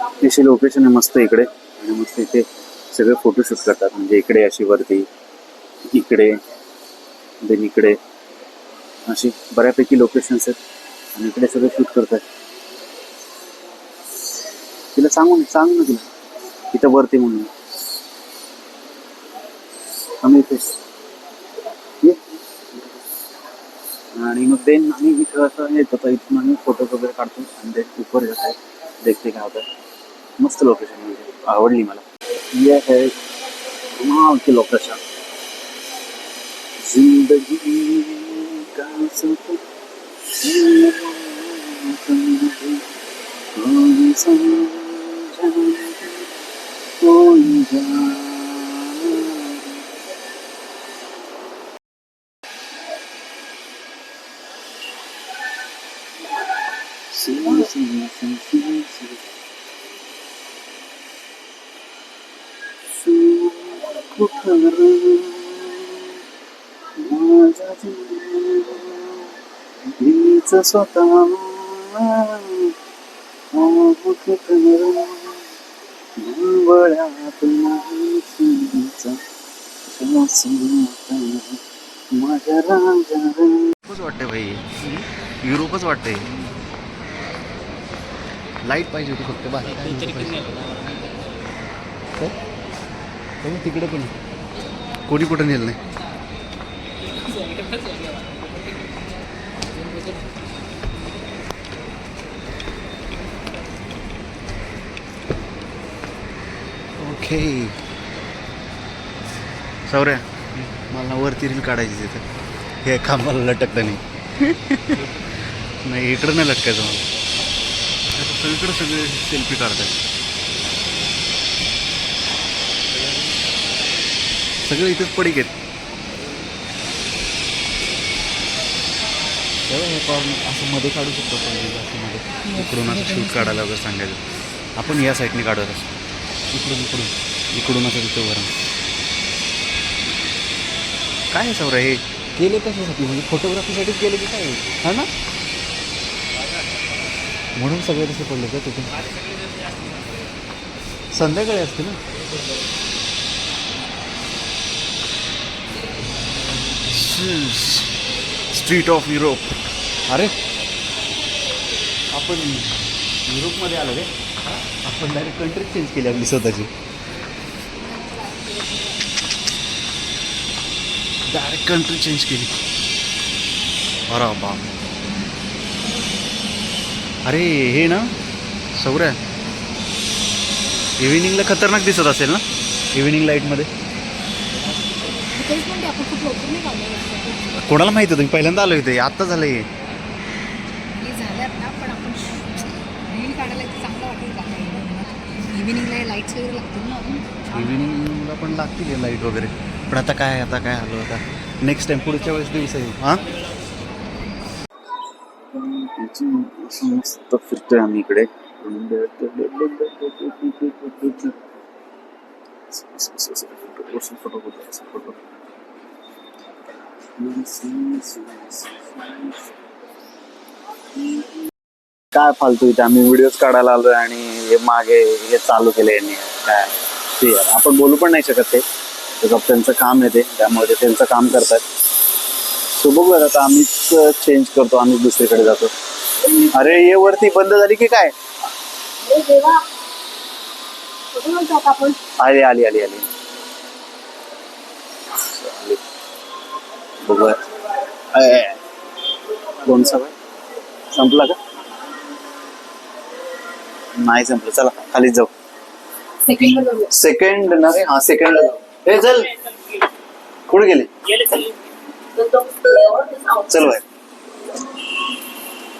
अतिशय लोकेशन आहे मस्त इकडे. आणि मस्त इथे सगळे फोटोशूट करतात. म्हणजे इकडे अशी वरती, इकडे देन इकडे. अशी बऱ्यापैकी लोकेशन्स आहेत. आणि इकडे सगळे शूट करतात. तिला सांगून सांग ना तिला. तिथं वरती म्हणून. आम्ही इथे आणि मग देन आणि इथं असं येत होतं इथून आम्ही फोटो वगैरे काढतो आणि ते उपर जात आहे देखते काय होतं. मस्त लोकेशन म्हणजे आवडली मला. ये है कमाल की लोकेशन जिंदगी का सफर? कोई समझा नहीं, कोई जाना सी सी सी सी सी हीच युरोपच भाई. युरोपच वाटतंय. लाइट पाहिजे होती फक्त बाकी काय? हो? तिकडे पण. कोणी कुठं नेलं नाही? ओके सौर्या मला वरती रील काढायची तिथं हे खांबाला लटकतं नाही. नाही इकडं नाही लटकायचं मला. सगळीकडे सगळे सेल्फी काढतात. सगळे इथेच हे कॉर्नर असं मध्ये काढू शकतो असं मध्ये. इकडून असं शूट काढायला वगैरे सांगायचं. आपण या साईडने काढत असतो. इकडून इकडून. इकडून असं तिथं वरून काय आहे सौरा हे? केले कशासाठी? म्हणजे फोटोग्राफीसाठीच केले की काय? हा ना? म्हणून सगळे तसे पडले का तिथे? संध्याकाळी असते ना? स्ट्रीट ऑफ युरोप अरे! आपण युरोपमध्ये आलो रे. आपण डायरेक्ट कंट्री चेंज केली आपली स्वतःची. डायरेक्ट कंट्री चेंज केली. अरे बाप. अरे हे ना सौर्या. इव्हिनिंगला खतरनाक दिसत असेल ना? इव्हिनिंग लाईटमध्ये कोणाला माहिती होतं मी पहिल्यांदा आलो इथे. आत्ता झालं हे. झाल्यात ना पण आपण रील काढायला चांगलं वाटेल का? इव्हिनिंगला लाईट्स वगैरे लागतील ना अजून? इव्हिनिंगला पण लागतील लाइट वगैरे. पण आता काय आता काय आलो आता? नेक्स्ट टाइम पुढच्या वेळेस दिवस येऊ हां? मस्त फिरतोय आम्ही इकडे. फोटो फोटो काय फालतू इथे? आम्ही व्हिडिओज काढायला आलोय आणि हे मागे हे चालू केले यांनी. काय? ते यार, आपण बोलू पण नाही शकत ते. त्यांचं काम आहे ते. त्यामुळे ते त्यांचं काम करतात. सो बघूयात आता आम्हीच चेंज करतो आम्हीच दुसरीकडे जातो. अरे ये वरती बंद झाली की काय? आली आली आली आली. बघूया. अय. संपला का? नाही संपलं चला खालीच जाऊ. सेकंड ना रे हा सेकंड ए चल. कुठे गेले? चल भाई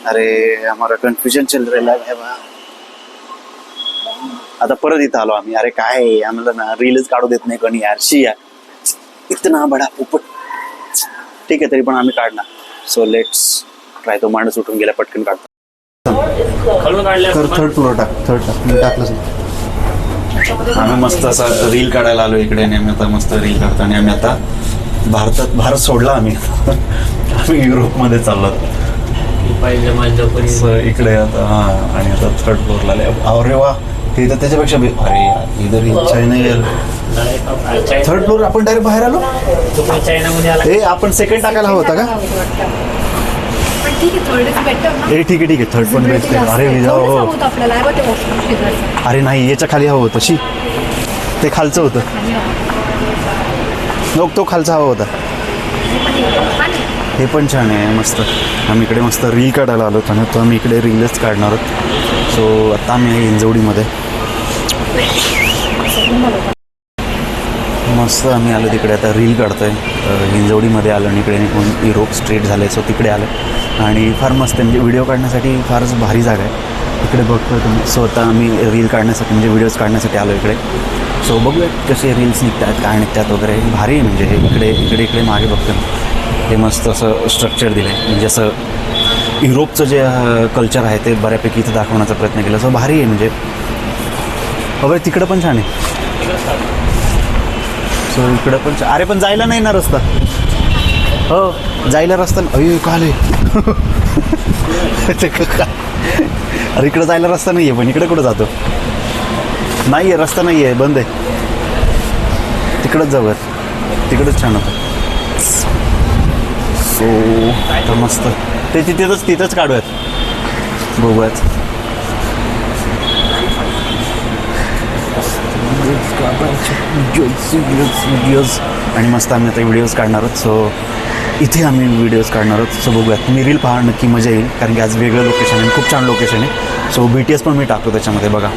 अरे हमारा कन्फ्युजन चल है. आता परत इथं आलो आम्ही. अरे काय आम्हाला ना रीलच काढू देत नाही कोणी यार. शी यार. इतना बडा पोपट. ठीक आहे तरी पण आम्ही काढणार. सो लेट्स ट्राय तो माणूस उठून गेला पटकन काढतो. थर्ड फ्लोअर टाक थर्ड टाक. मी टाकलंच नाही. आम्ही मस्त असा रील काढायला आलो इकडे आणि आम्ही आता मस्त रील काढतो आणि आम्ही आता भारतात भारत सोडला आम्ही. आम्ही युरोपमध्ये चाललो पाहिजे माझ्या इकडे आता हा आणि आता थर्ड फ्लोअरला आले. अरे वा हे तर त्याच्यापेक्षा बे- अरे यार इधर इच्छा नाही थर्ड फ्लोअर आपण डायरेक्ट बाहेर आलो? चायनामध्ये आला. ए आपण सेकंड टाकायला हवं होता का? ठीक आहे थर्ड इज बेटर ना? ए ठीक आहे ठीक आहे. थर्ड पण बेस्ट आहे. अरे विजा हो होतं आपल्याला. आहे बघ ते वॉशरूम शेजारचं अरे नाही याच्या खाली हवं होतं. शी. ते खालचं होतं. लोक तो खालचा हवा होता. हे पण छान आहे. हे आहे मस्त. आम्ही इकडे मस्त रील काढायला आलो होतो ना तर आम्ही इकडे रीलच काढणार आहोत. सो आता आम्ही आहे हिंजवडीमध्ये. मस्त आम्ही आलो तिकडे. आता रील काढतोय. अं, हिंजवडीमध्ये आलो आणि इकडे निघून युरोप स्ट्रीट झाले सो तिकडे आलं. आणि फार मस्त आहे. म्हणजे व्हिडिओ काढण्यासाठी फारच भारी जागा आहे. इकडे बघतो तुम्ही. स्वतः आम्ही रील काढण्यासाठी म्हणजे व्हिडिओज काढण्यासाठी आलो इकडे. सो बघूया कसे रील्स निघतात काय निघतात वगैरे. भारी आहे म्हणजे. हे इकडे इकडे इकडे मागे बघतो हे मस्त असं स्ट्रक्चर दिलं आहे म्हणजे असं युरोपचं जे कल्चर आहे ते बऱ्यापैकी इथं दाखवण्याचा प्रयत्न केला. सो भारी आहे म्हणजे. वगैरे तिकडं पण छान आहे. सो इकडं पण अरे पण जायला नाही ना रस्ता. हो. जायला रस्ता. अयो का आले. ते क- का- अरे इकडं जायला रस्ता नाही आहे पण इकडे कुठं जातो? नाही आहे रस्ता नाही आहे बंद आहे. तिकडंच जाऊयात. तिकडंच छान होतं. सो तर मस्त. ते तिथेच तिथंच काढूयात. बघूयात. आणि मस्त आम्ही आता व्हिडिओज काढणार आहोत. सो इथे आम्ही व्हिडिओज काढणार आहोत. सो बघूयात. मी रील पहा नक्की मजा येईल. कारण की आज वेगळं लोकेशन आहे. खूप छान लोकेशन आहे. सो बी टी एस पण मी टाकतो त्याच्यामध्ये. बघा.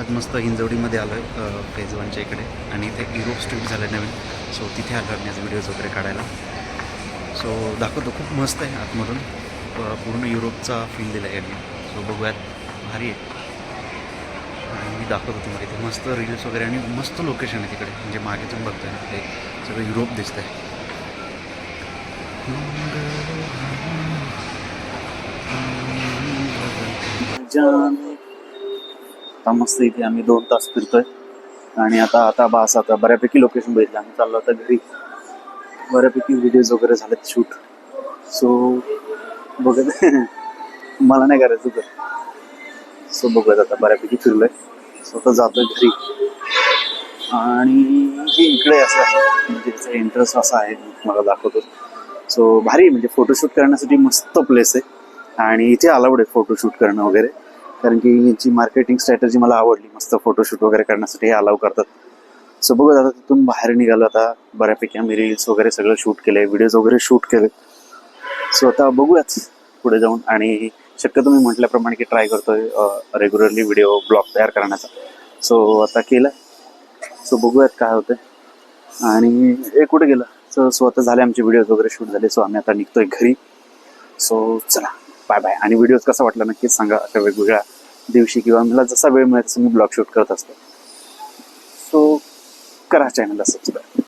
आज मस्त हिंजवडीमध्ये आलो आहे फेज वनच्या इकडे. आणि इथे युरोप स्ट्रीट झालं आहे नवीन. सो तिथे आलो मी आज व्हिडिओज वगैरे काढायला. सो दाखवतो. खूप मस्त आहे आतमधून. पूर्ण युरोपचा फील दिला आहे यांनी. सो बघूयात. भारी आहे. आणि मी दाखवतो तुम्हाला इथे. मस्त रील्स वगैरे आणि मस्त लोकेशन आहे तिकडे. म्हणजे मागे तुम्ही बघताय ना ते सगळं युरोप दिसतंय. आता मस्त इथे आम्ही दोन तास फिरतोय. आणि आता आता बास आता बऱ्यापैकी लोकेशन बघितलं. आम्ही चाललो आता घरी. बऱ्यापैकी व्हिडिओज वगैरे झालेत शूट सो बघत मला नाही करायचं तर. सो बघत आता बऱ्यापैकी फिरलोय. सो आता जातोय घरी. आणि हे इकडे असं आहे. म्हणजे त्याचा इंटरेस्ट असा आहे. मला दाखवतो. सो भारी म्हणजे फोटोशूट करण्यासाठी मस्त प्लेस आहे. आणि इथे अलाउड आहे फोटोशूट करणं वगैरे. कारण की यांची मार्केटिंग स्ट्रॅटजी मला आवडली मस्त फोटोशूट वगैरे करण्यासाठी हे अलाव करतात. सो बघत आता तिथून बाहेर निघालो आता. बऱ्यापैकी आम्ही रील्स वगैरे सगळं शूट केले व्हिडिओज वगैरे शूट केले. सो आता बघूयाच पुढे जाऊन. आणि शक्यतो मी म्हटल्याप्रमाणे की ट्राय करतोय रेग्युलरली व्हिडिओ ब्लॉग तयार करण्याचा. सो आता केलं. सो बघूयात काय होतं आणि हे कुठे गेलं? सो स्वतः झाले आमचे व्हिडिओज वगैरे शूट झाले. सो आम्ही आता निघतोय घरी. सो चला बाय बाय आणि व्हिडिओज कसा वाटला नक्कीच सांगा अशा वेगवेगळ्या दिवशी किंवा मला जसा वेळ मिळेल तसं मी ब्लॉग शूट करत असतो. सो करा चॅनलला सबस्क्राईब